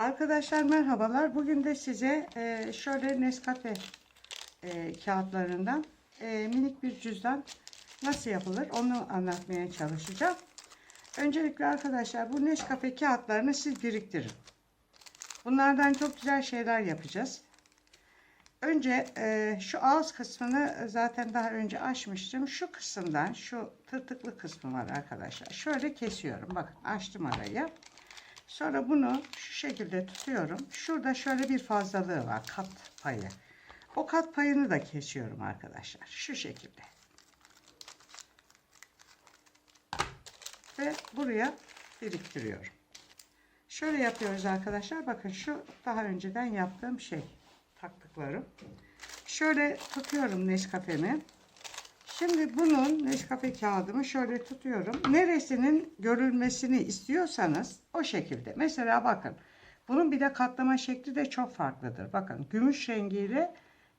Arkadaşlar merhabalar. Bugün de size e, şöyle Nescafe e, kağıtlarından e, minik bir cüzdan nasıl yapılır onu anlatmaya çalışacağım. Öncelikle arkadaşlar bu Nescafe kağıtlarını siz biriktirin. Bunlardan çok güzel şeyler yapacağız. Önce şu ağız kısmını zaten daha önce açmıştım. Şu kısımdan şu tırtıklı kısmı var arkadaşlar. Şöyle kesiyorum. Bakın açtım arayı. Sonra bunu şu şekilde tutuyorum. Şurada şöyle bir fazlalığı var. Kat payı. O kat payını da kesiyorum arkadaşlar. Şu şekilde. Ve buraya biriktiriyorum. Şöyle yapıyoruz arkadaşlar. Bakın şu daha önceden yaptığım şey. Taktıklarım. Şöyle tutuyorum Nescafe'mi. Şimdi bunun Nescafe kağıdımı şöyle tutuyorum. Neresinin görülmesini istiyorsanız o şekilde. Mesela bakın. Bunun bir de katlama şekli de çok farklıdır. Bakın gümüş rengiyle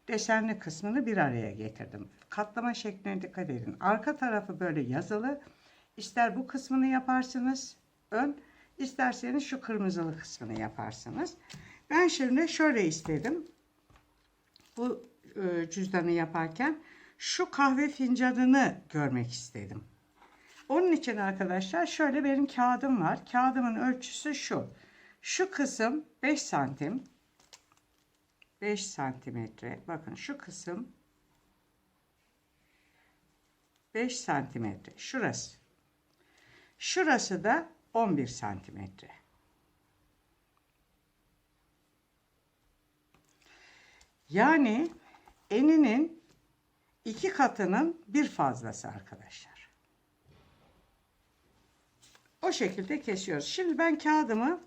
desenli kısmını bir araya getirdim. Katlama şekline dikkat edin. Arka tarafı böyle yazılı. İster bu kısmını yaparsınız ön, isterseniz şu kırmızılı kısmını yaparsınız. Ben şimdi şöyle istedim. Bu e, cüzdanı yaparken şu kahve fincanını görmek istedim. Onun için arkadaşlar şöyle benim kağıdım var. Kağıdımın ölçüsü şu. Şu kısım 5 santim. 5 santimetre. Bakın şu kısım 5 santimetre. Şurası. Şurası da 11 santimetre. Yani eninin iki katının bir fazlası arkadaşlar. O şekilde kesiyoruz. Şimdi ben kağıdımı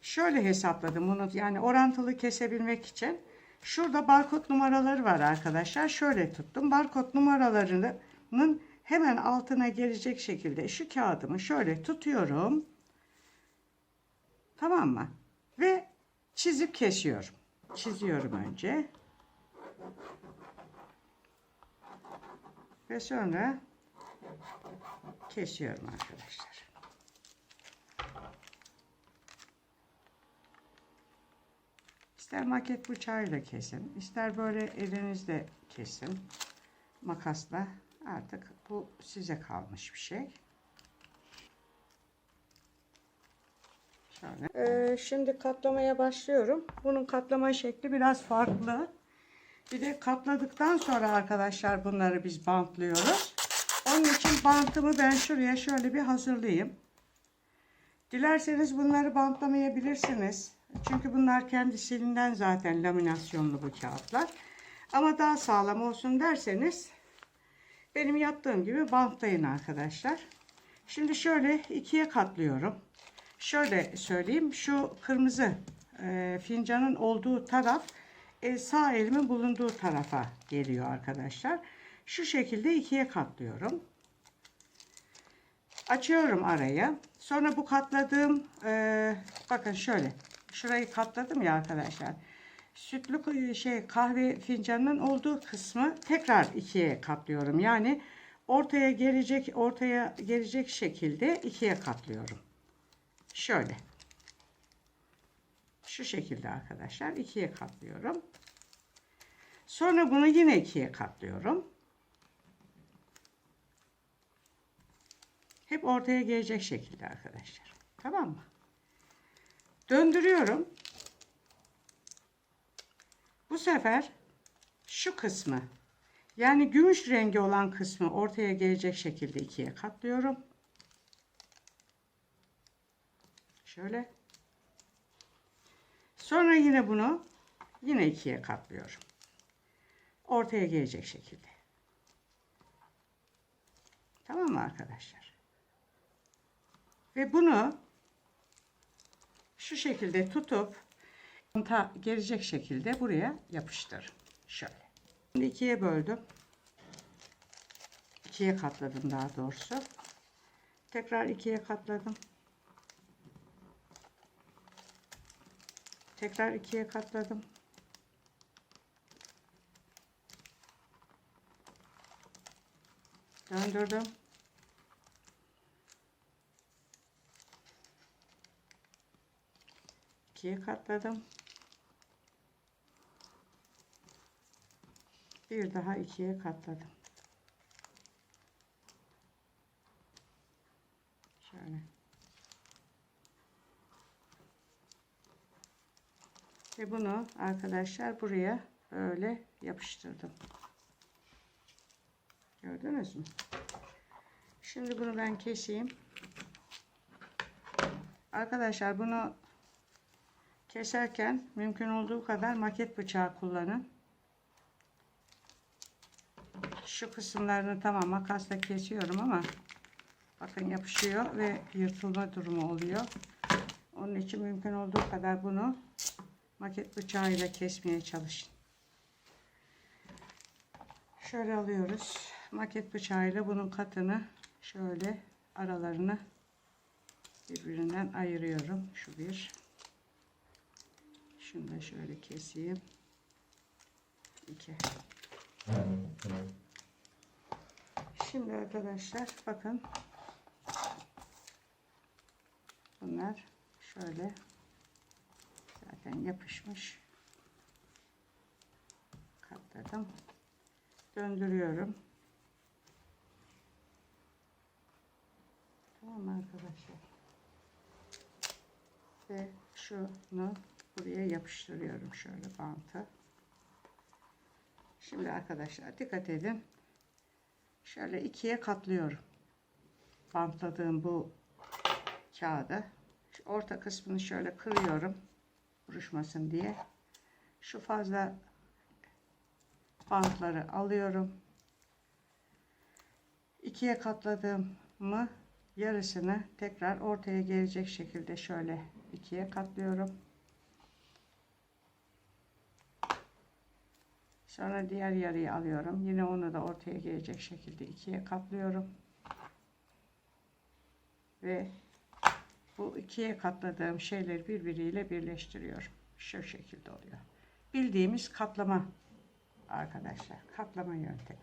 şöyle hesapladım bunu yani orantılı kesebilmek için. Şurada barkod numaraları var arkadaşlar. Şöyle tuttum. Barkod numaralarının hemen altına gelecek şekilde şu kağıdımı şöyle tutuyorum. Tamam mı? Ve çizip kesiyorum. Çiziyorum önce. Ve sonra kesiyorum arkadaşlar. İster maket bıçağıyla kesin, ister böyle elinizle kesin. Makasla artık bu size kalmış bir şey. Şöyle. Ee, şimdi katlamaya başlıyorum. Bunun katlama şekli biraz farklı. Bir de katladıktan sonra arkadaşlar bunları biz bantlıyoruz. Onun için bantımı ben şuraya şöyle bir hazırlayayım. Dilerseniz bunları bantlamayabilirsiniz. Çünkü bunlar kendisinden zaten laminasyonlu bu kağıtlar. Ama daha sağlam olsun derseniz benim yaptığım gibi bantlayın arkadaşlar. Şimdi şöyle ikiye katlıyorum. Şöyle söyleyeyim. Şu kırmızı e, fincanın olduğu taraf e, sağ elimin bulunduğu tarafa geliyor arkadaşlar. Şu şekilde ikiye katlıyorum. Açıyorum arayı. Sonra bu katladığım e, bakın şöyle şurayı katladım ya arkadaşlar. Sütlü şey kahve fincanının olduğu kısmı tekrar ikiye katlıyorum. Yani ortaya gelecek ortaya gelecek şekilde ikiye katlıyorum. Şöyle. Şu şekilde arkadaşlar ikiye katlıyorum. Sonra bunu yine ikiye katlıyorum. Hep ortaya gelecek şekilde arkadaşlar. Tamam mı? Döndürüyorum. Bu sefer şu kısmı yani gümüş rengi olan kısmı ortaya gelecek şekilde ikiye katlıyorum. Şöyle. Sonra yine bunu yine ikiye katlıyorum. Ortaya gelecek şekilde. Tamam mı arkadaşlar? Ve bunu şu şekilde tutup ta gelecek şekilde buraya yapıştırın. Şöyle. Şimdi ikiye böldüm. İkiye katladım daha doğrusu. Tekrar ikiye katladım. Tekrar ikiye katladım. Döndürdüm. ikiye katladım. Bir daha ikiye katladım. Şöyle. Ve bunu arkadaşlar buraya böyle yapıştırdım. Gördünüz mü? Şimdi bunu ben keseyim. Arkadaşlar bunu keserken mümkün olduğu kadar maket bıçağı kullanın. Şu kısımlarını tamam makasla kesiyorum ama bakın yapışıyor ve yırtılma durumu oluyor. Onun için mümkün olduğu kadar bunu maket bıçağıyla kesmeye çalışın. Şöyle alıyoruz. Maket bıçağıyla bunun katını şöyle aralarını birbirinden ayırıyorum. Şu bir. Şunu da şöyle keseyim. İki. Şimdi arkadaşlar bakın. Bunlar şöyle zaten yapışmış. Katladım. Döndürüyorum. Tamam arkadaşlar? Ve şunu buraya yapıştırıyorum şöyle bantı. Şimdi arkadaşlar dikkat edin. Şöyle ikiye katlıyorum. Bantladığım bu kağıdı. Orta kısmını şöyle kırıyorum. Buruşmasın diye. Şu fazla bantları alıyorum. İkiye katladığımı yarısını tekrar ortaya gelecek şekilde şöyle ikiye katlıyorum. Sonra diğer yarıyı alıyorum. Yine onu da ortaya gelecek şekilde ikiye katlıyorum. Ve bu ikiye katladığım şeyleri birbiriyle birleştiriyorum. Şu şekilde oluyor. Bildiğimiz katlama arkadaşlar. Katlama yöntemi.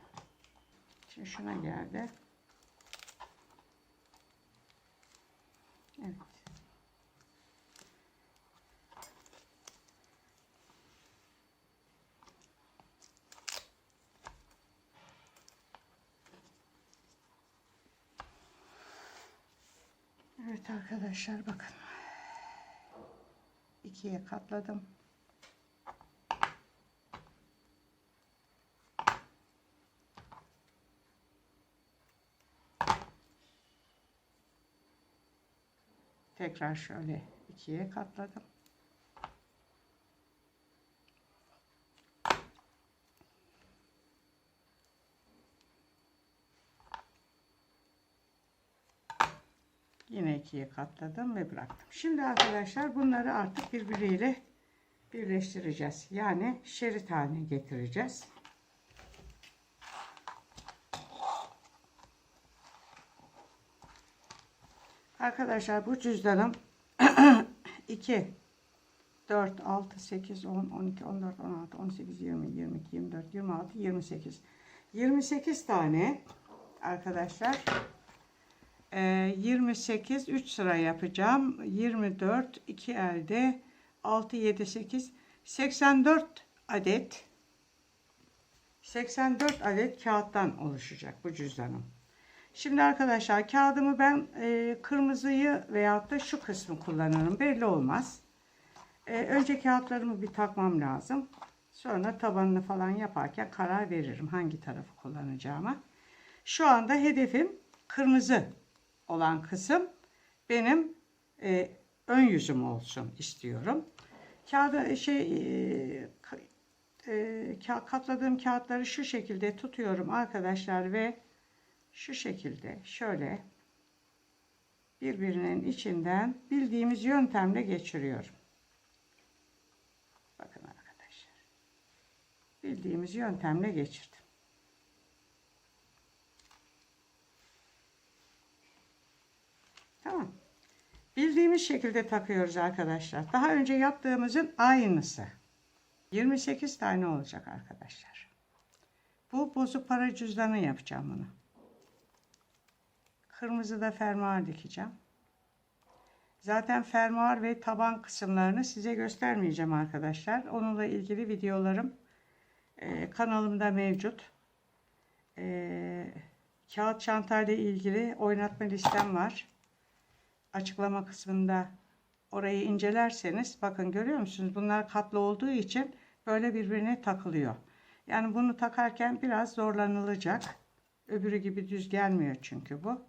Şimdi şuna geldi. Evet. Evet arkadaşlar bakın. ikiye katladım. Tekrar şöyle ikiye katladım. Yine ikiye katladım ve bıraktım. Şimdi arkadaşlar bunları artık birbiriyle birleştireceğiz. Yani şerit haline getireceğiz. Arkadaşlar bu cüzdanım 2 4 6 8 10 12 14 16 18 20 22 24 26 28 28 tane arkadaşlar 28 3 sıra yapacağım 24 2 elde 6 7 8 84 adet 84 adet kağıttan oluşacak bu cüzdanım. Şimdi arkadaşlar kağıdımı ben e, kırmızıyı veyahut da şu kısmı kullanırım. Belli olmaz. E, önce kağıtlarımı bir takmam lazım. Sonra tabanını falan yaparken karar veririm hangi tarafı kullanacağıma. Şu anda hedefim kırmızı olan kısım benim e, ön yüzüm olsun istiyorum. Kağıda şey e, e, katladığım kağıtları şu şekilde tutuyorum arkadaşlar ve şu şekilde şöyle birbirinin içinden bildiğimiz yöntemle geçiriyorum. Bakın arkadaşlar. Bildiğimiz yöntemle geçirdim. Tamam. Bildiğimiz şekilde takıyoruz arkadaşlar. Daha önce yaptığımızın aynısı. 28 tane olacak arkadaşlar. Bu bozuk para cüzdanı yapacağım bunu. Kırmızı da fermuar dikeceğim. Zaten fermuar ve taban kısımlarını size göstermeyeceğim arkadaşlar. Onunla ilgili videolarım e, kanalımda mevcut. E, kağıt çantayla ilgili oynatma listem var. Açıklama kısmında orayı incelerseniz bakın görüyor musunuz? Bunlar katlı olduğu için böyle birbirine takılıyor. Yani bunu takarken biraz zorlanılacak. Öbürü gibi düz gelmiyor çünkü bu.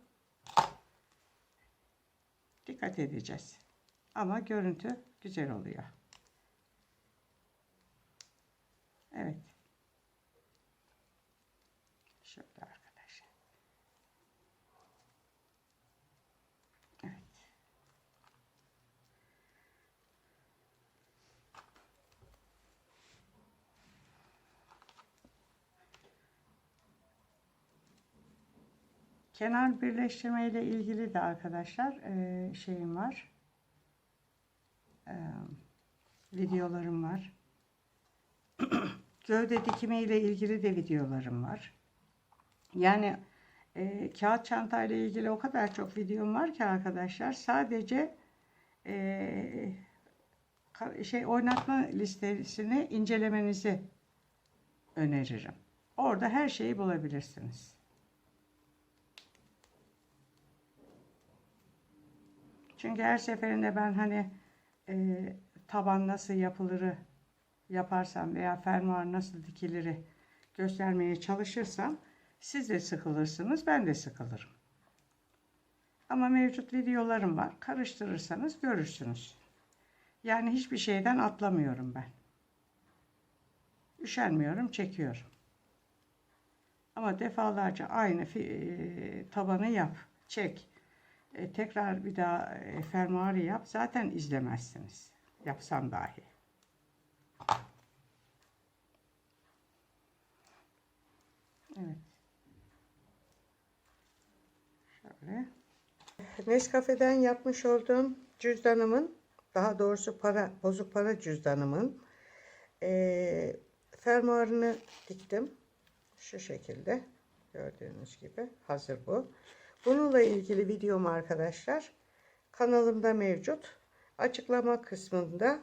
Dikkat edeceğiz. Ama görüntü güzel oluyor. Evet. Şöyle arkadaşlar. Evet. Kenar birleştirme ile ilgili de arkadaşlar eee, şeyim var. Eee, videolarım var. Gövde dikimi ile ilgili de videolarım var. Yani eee, kağıt çanta ile ilgili o kadar çok videom var ki arkadaşlar. Sadece ka- şey oynatma listesini incelemenizi öneririm. Orada her şeyi bulabilirsiniz. Çünkü her seferinde ben hani e, taban nasıl yapılırı yaparsam veya fermuar nasıl dikiliri göstermeye çalışırsam siz de sıkılırsınız, ben de sıkılırım. Ama mevcut videolarım var. Karıştırırsanız görürsünüz. Yani hiçbir şeyden atlamıyorum ben. Üşenmiyorum, çekiyorum. Ama defalarca aynı e, tabanı yap, çek. E, tekrar bir daha e, fermuarı yap. Zaten izlemezsiniz. Yapsam dahi. Evet. Şöyle. Nescafe'den yapmış olduğum cüzdanımın, daha doğrusu para bozuk para cüzdanımın e, fermuarını diktim. Şu şekilde. Gördüğünüz gibi hazır bu. Bununla ilgili videom arkadaşlar kanalımda mevcut. Açıklama kısmında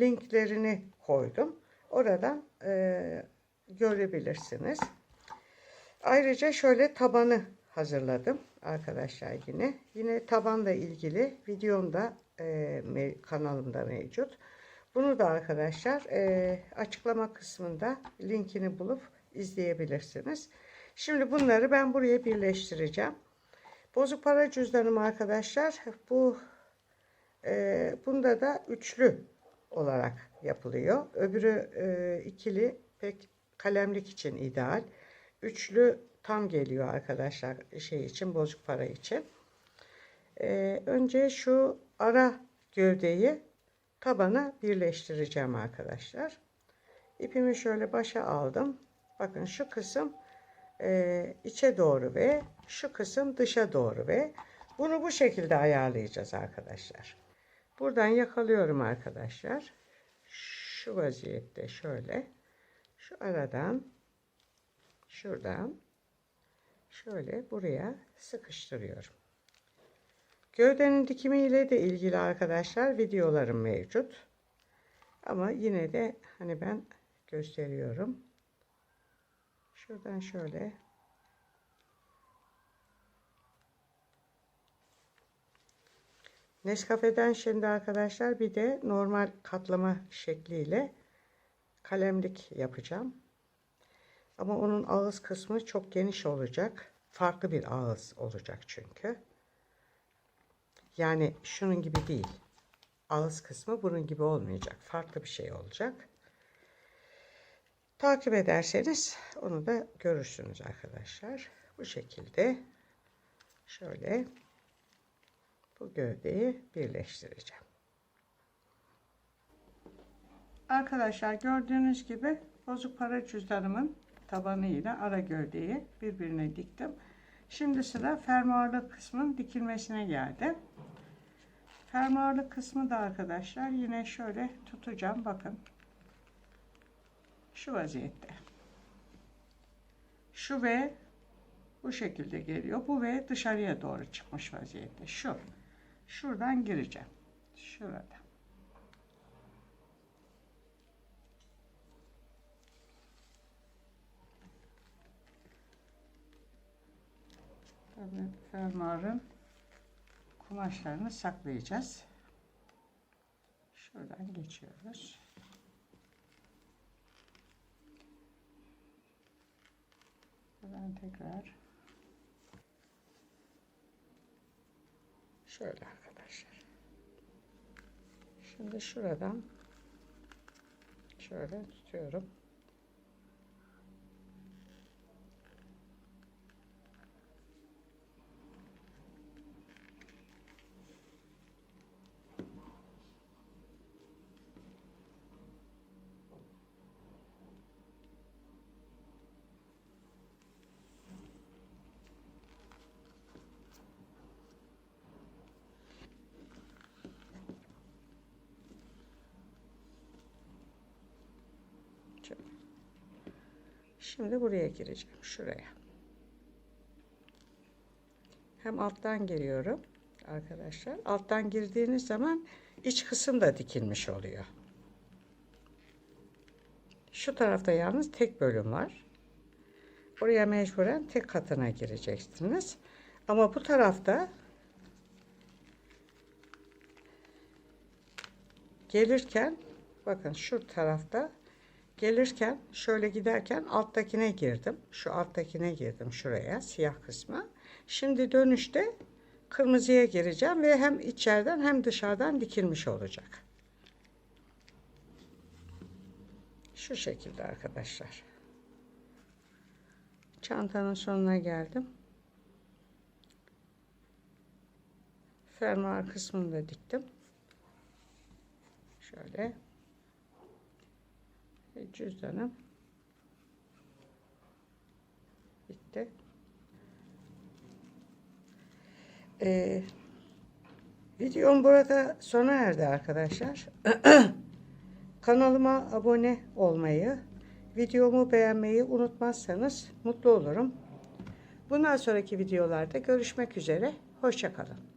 linklerini koydum. Oradan e, görebilirsiniz. Ayrıca şöyle tabanı hazırladım arkadaşlar yine. Yine tabanla ilgili videom da e, kanalımda mevcut. Bunu da arkadaşlar e, açıklama kısmında linkini bulup izleyebilirsiniz. Şimdi bunları ben buraya birleştireceğim. Bozuk para cüzdanım arkadaşlar. Bu e, bunda da üçlü olarak yapılıyor. Öbürü e, ikili pek kalemlik için ideal. Üçlü tam geliyor arkadaşlar şey için bozuk para için. E, önce şu ara gövdeyi tabana birleştireceğim arkadaşlar. İpimi şöyle başa aldım. Bakın şu kısım e, içe doğru ve şu kısım dışa doğru ve bunu bu şekilde ayarlayacağız arkadaşlar. Buradan yakalıyorum arkadaşlar. Şu vaziyette şöyle şu aradan şuradan şöyle buraya sıkıştırıyorum. Gövdenin dikimi ile de ilgili arkadaşlar videolarım mevcut. Ama yine de hani ben gösteriyorum. Şuradan şöyle Nescafe'den şimdi arkadaşlar bir de normal katlama şekliyle kalemlik yapacağım. Ama onun ağız kısmı çok geniş olacak. Farklı bir ağız olacak çünkü. Yani şunun gibi değil. Ağız kısmı bunun gibi olmayacak. Farklı bir şey olacak. Takip ederseniz onu da görürsünüz arkadaşlar. Bu şekilde şöyle bu gövdeyi birleştireceğim. Arkadaşlar gördüğünüz gibi bozuk para cüzdanımın tabanı ile ara gövdeyi birbirine diktim. Şimdi sıra fermuarlı kısmın dikilmesine geldi. Fermuarlı kısmı da arkadaşlar yine şöyle tutacağım. Bakın. Şu vaziyette. Şu ve bu şekilde geliyor. Bu ve dışarıya doğru çıkmış vaziyette. Şu. Şuradan gireceğim. Şurada. Tabii fermuarın kumaşlarını saklayacağız. Şuradan geçiyoruz. Buradan tekrar şöyle arkadaşlar. Şimdi şuradan şöyle tutuyorum. Şimdi buraya gireceğim. Şuraya. Hem alttan giriyorum arkadaşlar. Alttan girdiğiniz zaman iç kısım da dikilmiş oluyor. Şu tarafta yalnız tek bölüm var. Oraya mecburen tek katına gireceksiniz. Ama bu tarafta gelirken bakın şu tarafta gelirken şöyle giderken alttakine girdim. Şu alttakine girdim şuraya siyah kısmı. Şimdi dönüşte kırmızıya gireceğim ve hem içeriden hem dışarıdan dikilmiş olacak. Şu şekilde arkadaşlar. Çantanın sonuna geldim. Fermuar kısmını da diktim. Şöyle ve cüzdanım bitti. Ee, videom burada sona erdi arkadaşlar. Kanalıma abone olmayı, videomu beğenmeyi unutmazsanız mutlu olurum. Bundan sonraki videolarda görüşmek üzere. Hoşçakalın.